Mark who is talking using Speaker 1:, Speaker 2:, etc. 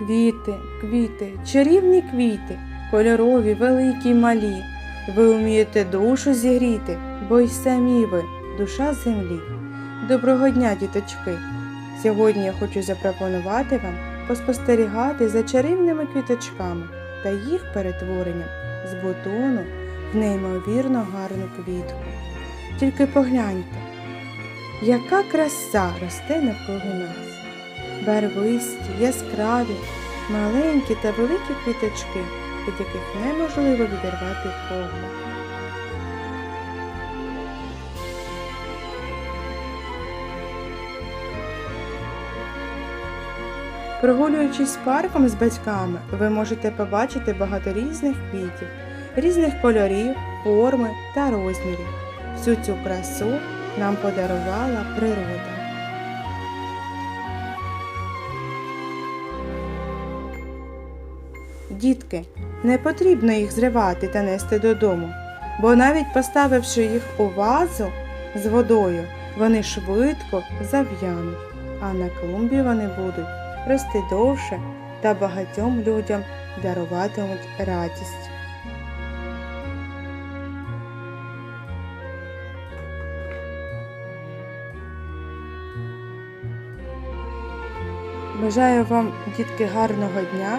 Speaker 1: Квіти, квіти, чарівні квіти, кольорові, великі, малі. Ви вмієте душу зігріти, бо й самі ви душа землі. Доброго дня, діточки! Сьогодні я хочу запропонувати вам поспостерігати за чарівними квіточками та їх перетворенням з бутону в неймовірно гарну квітку. Тільки погляньте, яка краса росте навколо нас. Барвисті, яскраві, маленькі та великі квіточки, від яких неможливо відірвати погляд. Прогулюючись парком з батьками, ви можете побачити багато різних квітів, різних кольорів, форми та розмірів. Всю цю красу нам подарувала природа. Дітки, не потрібно їх зривати та нести додому, бо навіть поставивши їх у вазу з водою, вони швидко зав'януть, а на клумбі вони будуть рости довше та багатьом людям даруватимуть радість. Бажаю вам, дітки, гарного дня